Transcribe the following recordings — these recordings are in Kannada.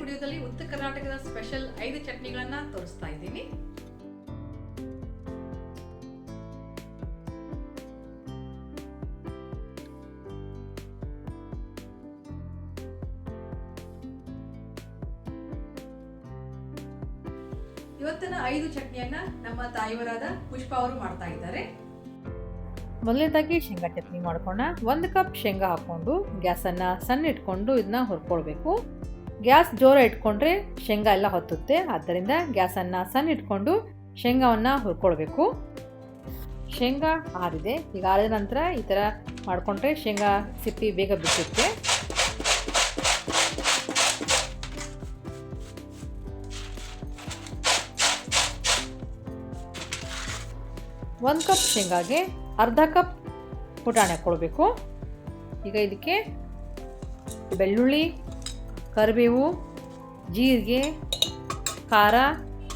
ವಿಡಿಯೋದಲ್ಲಿ ಉತ್ತರ ಕರ್ನಾಟಕದ ಸ್ಪೆಷಲ್ ಐದು ಚಟ್ನಿಗಳನ್ನ ತೋರಿಸ್ತಾ ಇದ್ದೀನಿ. ಇವತ್ತಿನ ಐದು ಚಟ್ನಿಯನ್ನ ನಮ್ಮ ತಾಯಿಯವರಾದ ಪುಷ್ಪ ಅವರು ಮಾಡ್ತಾ ಇದ್ದಾರೆ. ಮೊದಲನೇದಾಗಿ ಶೇಂಗಾ ಚಟ್ನಿ ಮಾಡ್ಕೋಣ ಒಂದು ಕಪ್ ಶೇಂಗಾ ಹಾಕ್ಕೊಂಡು ಗ್ಯಾಸನ್ನು ಸಣ್ಣ ಇಟ್ಕೊಂಡು ಇದನ್ನ ಹುರ್ಕೊಳ್ಬೇಕು. ಗ್ಯಾಸ್ ಜೋರ ಇಟ್ಕೊಂಡ್ರೆ ಶೇಂಗಾ ಎಲ್ಲ ಹೊತ್ತುತ್ತೆ, ಆದ್ದರಿಂದ ಗ್ಯಾಸನ್ನು ಸಣ್ಣ ಇಟ್ಕೊಂಡು ಶೇಂಗಾವನ್ನು ಹುರ್ಕೊಳ್ಬೇಕು. ಶೇಂಗಾ ಆರಿದೆ, ಈಗ ಆರಿದ ನಂತರ ಈ ಥರ ಮಾಡಿಕೊಂಡ್ರೆ ಶೇಂಗಾ ಸಿಪ್ಪಿ ಬೇಗ ಬಿಟ್ಟುತ್ತೆ ಒಂದು ಕಪ್ ಶೇಂಗಾಗೆ ಅರ್ಧ ಕಪ್ ಪುಟಾಣಿ ಹಾಕ್ಕೊಳ್ಬೇಕು. ಈಗ ಇದಕ್ಕೆ ಬೆಳ್ಳುಳ್ಳಿ, ಕರಿಬೇವು, ಜೀರಿಗೆ, ಖಾರ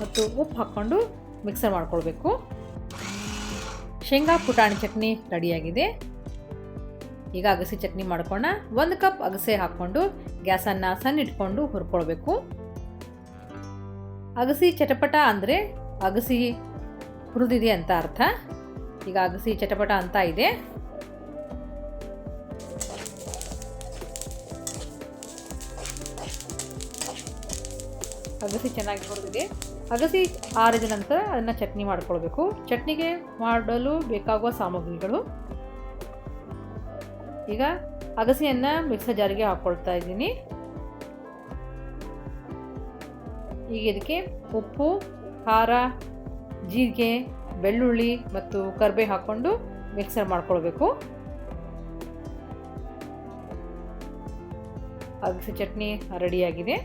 ಮತ್ತು ಉಪ್ಪು ಹಾಕ್ಕೊಂಡು ಮಿಕ್ಸರ್ ಮಾಡ್ಕೊಳ್ಬೇಕು. ಶೇಂಗಾ ಪುಟಾಣಿ ಚಟ್ನಿ ರೆಡಿಯಾಗಿದೆ. ಈಗ ಅಗಸೆ ಚಟ್ನಿ ಮಾಡ್ಕೊಳ್ಳೋಣ ಒಂದು ಕಪ್ ಅಗಸೆ ಹಾಕ್ಕೊಂಡು ಗ್ಯಾಸನ್ನು ಸಣ್ಣ ಇಟ್ಕೊಂಡು ಹುರ್ಕೊಳ್ಬೇಕು. ಅಗಸಿ ಚಟಪಟ ಅಂದರೆ ಅಗಸಿ ಹುರಿದಿದೆ ಅಂತ ಅರ್ಥ. ಈಗ ಅಗಸಿ ಚಟಪಟ ಅಂತ ಇದೆ. ಅಗಸಿ ಚೆನ್ನಾಗಿ ಹುರಿದಿದೆ. ಅಗಸಿ ಆರಿದ ನಂತರ ಅದನ್ನು ಚಟ್ನಿ ಮಾಡ್ಕೊಳ್ಬೇಕು. ಚಟ್ನಿಗೆ ಮಾಡಲು ಬೇಕಾಗುವ ಸಾಮಗ್ರಿಗಳು. ಈಗ ಅಗಸಿಯನ್ನು ಮಿಕ್ಸರ್ ಜಾರಿಗೆ ಹಾಕ್ಕೊಳ್ತಾ ಇದ್ದೀನಿ. ಈಗ ಇದಕ್ಕೆ ಉಪ್ಪು, ಖಾರ, ಜೀರಿಗೆ ಬೆಳ್ಳುಳ್ಳಿ ಮತ್ತು ಕರ್ಬೇ ಹಾಕ್ಕೊಂಡು ಮಿಕ್ಸರ್ ಮಾಡ್ಕೊಳ್ಬೇಕು. ಅಗಸೆ ಚಟ್ನಿ ರೆಡಿಯಾಗಿದೆ.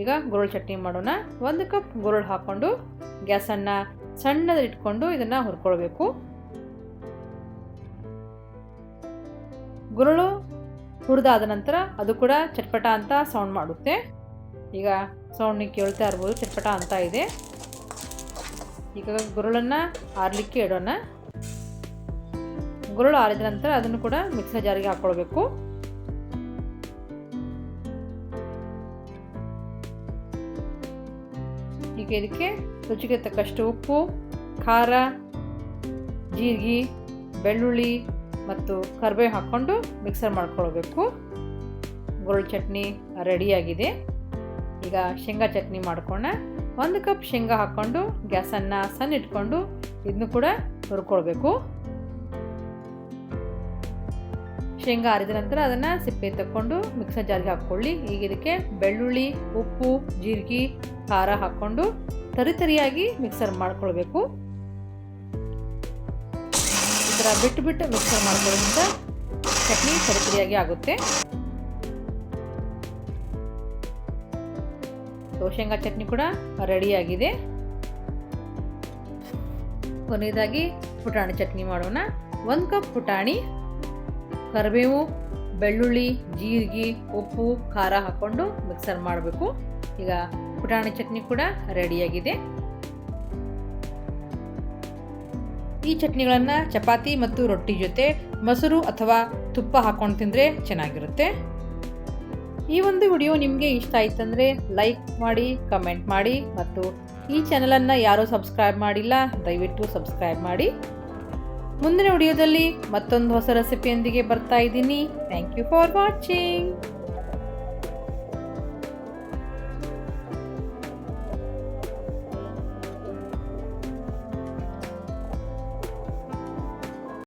ಈಗ ಗುರುಳು ಚಟ್ನಿ ಮಾಡೋಣ. ಒಂದು ಕಪ್ ಗುರುಳು ಹಾಕ್ಕೊಂಡು ಗ್ಯಾಸನ್ನು ಸಣ್ಣದಿಟ್ಕೊಂಡು ಇದನ್ನು ಹುರ್ಕೊಳ್ಬೇಕು. ಗುರುಳು ಹುರಿದಾದ ನಂತರ ಅದು ಕೂಡ ಚಟ್ಪಟ ಅಂತ ಸೌಂಡ್ ಮಾಡುತ್ತೆ. ಈಗ ಸೌಂಡ್ ಕೇಳ್ತಾ ಇರ್ಬೋದು, ಚಟ್ಪಟ ಅಂತ ಇದೆ. ಈಗ ಗುರುಳನ್ನು ಆರಲಿಕ್ಕೆ ಇಡೋಣ. ಗುರುಳು ಆರಿದ ನಂತರ ಅದನ್ನು ಕೂಡ ಮಿಕ್ಸರ್ ಜಾರಿಗೆ ಹಾಕ್ಕೊಳ್ಬೇಕು ಈಗ ಇದಕ್ಕೆ ರುಚಿಗೆ ತಕ್ಕಷ್ಟು ಉಪ್ಪು, ಖಾರ, ಜೀರಿಗೆ, ಬೆಳ್ಳುಳ್ಳಿ ಮತ್ತು ಕರಿಬೇವು ಹಾಕ್ಕೊಂಡು ಮಿಕ್ಸರ್ ಮಾಡ್ಕೊಳ್ಬೇಕು. ಗುರುಳು ಚಟ್ನಿ ರೆಡಿಯಾಗಿದೆ ಈಗ ಶೇಂಗಾ ಚಟ್ನಿ ಮಾಡ್ಕೊಳ್ಳೋಣ ಒಂದು ಕಪ್ ಶೇಂಗಾ ಹಾಕ್ಕೊಂಡು ಗ್ಯಾಸನ್ನು ಸಣ್ಣ ಇಟ್ಕೊಂಡು ಇದನ್ನು ಕೂಡ ಹುರ್ಕೊಳ್ಬೇಕು. ಶೇಂಗಾ ಆರಿದ ನಂತರ ಅದನ್ನು ಸಿಪ್ಪೆ ತಕ್ಕೊಂಡು ಮಿಕ್ಸರ್ ಜಾರಿಗೆ ಹಾಕ್ಕೊಳ್ಳಿ. ಈಗ ಇದಕ್ಕೆ ಬೆಳ್ಳುಳ್ಳಿ, ಉಪ್ಪು, ಜೀರಿಗೆ, ಖಾರ ಹಾಕ್ಕೊಂಡು ತರಿ ತರಿಯಾಗಿ ಮಿಕ್ಸರ್ ಮಾಡ್ಕೊಳ್ಬೇಕು. ಈ ಥರ ಬಿಟ್ಟು ಬಿಟ್ಟು ಮಿಕ್ಸರ್ ಮಾಡ್ಕೊಳ್ಳೋದ್ರಿಂದ ಚಟ್ನಿ ತರಿ ತರಿಯಾಗಿ ಶೇಂಗಾ ಚಟ್ನಿ ಕೂಡ ರೆಡಿಯಾಗಿದೆ ಕೊನೆಯದಾಗಿ ಪುಟಾಣಿ ಚಟ್ನಿ ಮಾಡೋಣ. ಒಂದು ಕಪ್ ಪುಟಾಣಿ, ಕರಿಬೇವು, ಬೆಳ್ಳುಳ್ಳಿ, ಜೀರಿಗೆ, ಉಪ್ಪು, ಖಾರ ಹಾಕ್ಕೊಂಡು ಮಿಕ್ಸರ್ ಮಾಡಬೇಕು. ಈಗ ಪುಟಾಣಿ ಚಟ್ನಿ ಕೂಡ ರೆಡಿಯಾಗಿದೆ ಈ ಚಟ್ನಿಗಳನ್ನು ಚಪಾತಿ ಮತ್ತು ರೊಟ್ಟಿ ಜೊತೆ, ಮೊಸರು ಅಥವಾ ತುಪ್ಪ ಹಾಕ್ಕೊಂಡು ತಿಂದರೆ ಚೆನ್ನಾಗಿರುತ್ತೆ. ಈ ಒಂದು ವಿಡಿಯೋ ನಿಮಗೆ ಇಷ್ಟ ಆಯ್ತಂದರೆ ಲೈಕ್ ಮಾಡಿ, ಕಮೆಂಟ್ ಮಾಡಿ ಮತ್ತು ಈ ಚಾನಲನ್ನು ಯಾರೂ ಸಬ್ಸ್ಕ್ರೈಬ್ ಮಾಡಿಲ್ಲ, ದಯವಿಟ್ಟು ಸಬ್ಸ್ಕ್ರೈಬ್ ಮಾಡಿ. ಮುಂದಿನ ವಿಡಿಯೋದಲ್ಲಿ ಮತ್ತೊಂದು ಹೊಸ ರೆಸಿಪಿಯೊಂದಿಗೆ ಬರ್ತಾ ಇದ್ದೀನಿ. Thank you for watching